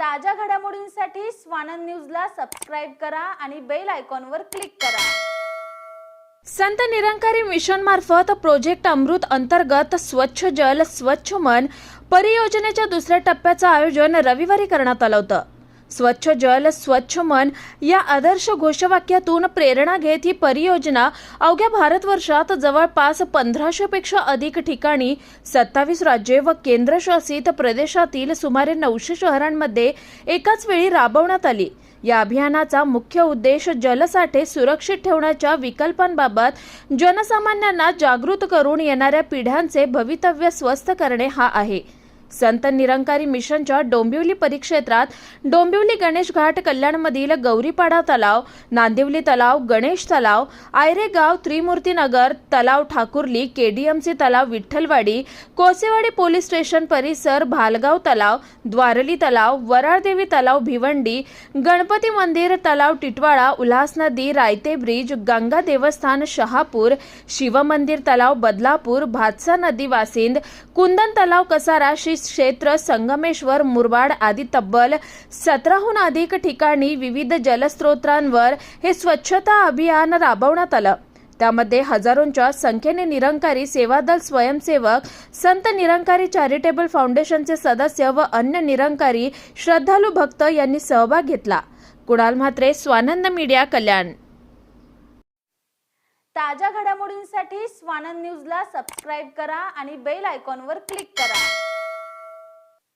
ताज्या घडामोडींसाठी स्वानंद न्यूजला सबस्क्राईब करा आणि बेल आयकॉनवर क्लिक करा. संत निरंकारी मिशन मार्फत प्रोजेक्ट अमृत अंतर्गत स्वच्छ जल स्वच्छ मन परियोजनेच्या दुसऱ्या टप्प्याचं आयोजन रविवारी करण्यात आलं होतं. स्वच्छ जल स्वच्छ मन या आदर्श घोषवाक्यातून प्रेरणा घेत ही परियोजना अवघ्या भारतवर्षात जवळपास पंधराशेपेक्षा अधिक ठिकाणी सत्तावीस राज्ये व केंद्रशासित प्रदेशातील सुमारे नऊशे शहरांमध्ये एकाच वेळी राबवण्यात आली. या अभियानाचा मुख्य उद्देश जलसाठे सुरक्षित ठेवण्याच्या विकल्पांबाबत जनसामान्यांना जागृत करून येणाऱ्या पिढ्यांचे भवितव्य स्वस्थ करणे हा आहे. संत निरंकारी मिशनच्या डोंबिवली परिक्षेत्रात डोंबिवली गणेश घाट कल्याणमधील गौरीपाडा तलाव नांदिवली तलाव गणेश तलाव आयरेगाव त्रिमूर्तीनगर तलाव ठाकुर्ली केडीएमसी तलाव विठ्ठलवाडी कोसेवाडी पोलीस स्टेशन परिसर भालगाव तलाव द्वारली तलाव वराळदेवी तलाव भिवंडी गणपती मंदिर तलाव टिटवाळा उल्हास नदी रायते ब्रिज गंगा देवस्थान शहापूर शिवमंदिर तलाव बदलापूर भातसा नदी वासिंद कुंदन तलाव कसारा श्री क्षेत्र संगमेश्वर मुरबाड आदी तब्बल सतराहून अधिक ठिकाणी विविध जलस्रोतांवर हे स्वच्छता अभियान राबवण्यात आलं. त्यामध्ये हजारोंच्या संख्येने निरंकारी सेवादल स्वयंसेवक संत निरंकारी चॅरिटेबल फाउंडेशनचे सदस्य व अन्य निरंकारी श्रद्धालू भक्त यांनी सहभाग घेतला. कुणाल म्हात्रे स्वानंद मीडिया कल्याण. ताज्या घडामोडींसाठी स्वानंद न्यूजला सबस्क्राईब करा आणि बेल आयकॉनवर क्लिक करा.